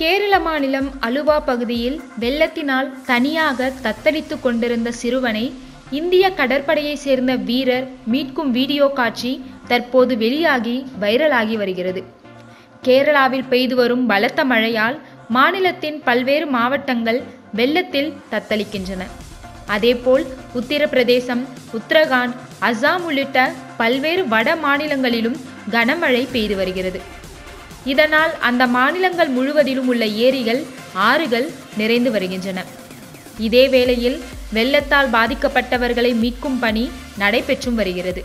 கேரள மாநிலம் அலுவா பகுதியில் வெள்ளத்தினால் தனியாக தத்தளித்து கொண்டிருந்த சிறுவனை இந்திய கடற்படையைச் சேர்ந்த வீரர் மீட்கும் வீடியோ காட்சி தற்போது வெளியாகி வைரலாகி வருகிறது. கேரளாவில் பெய்து வரும் பலத்த மழையால் மாநிலத்தின் பல்வேறு மாவட்டங்கள் வெள்ளத்தில் தத்தளிக்கின்றன. அதேபோல் உத்தரப்பிரதேசம் உத்தரகாண்ட் அசாம் உள்ளிட்ட பல்வேறு வட மாநிலங்களிலும் கனமழை பெய்து வருகிறது. இதனால் அந்த மாநிலங்கள் முழுவதிலும் உள்ள ஏரிகள் ஆறுகள் நிறைந்து வருகின்றன. இதே வேளையில் வெள்ளத்தால் பாதிக்கப்பட்டவர்களை மீட்கும் பணி நடைபெற்றும் வருகிறது.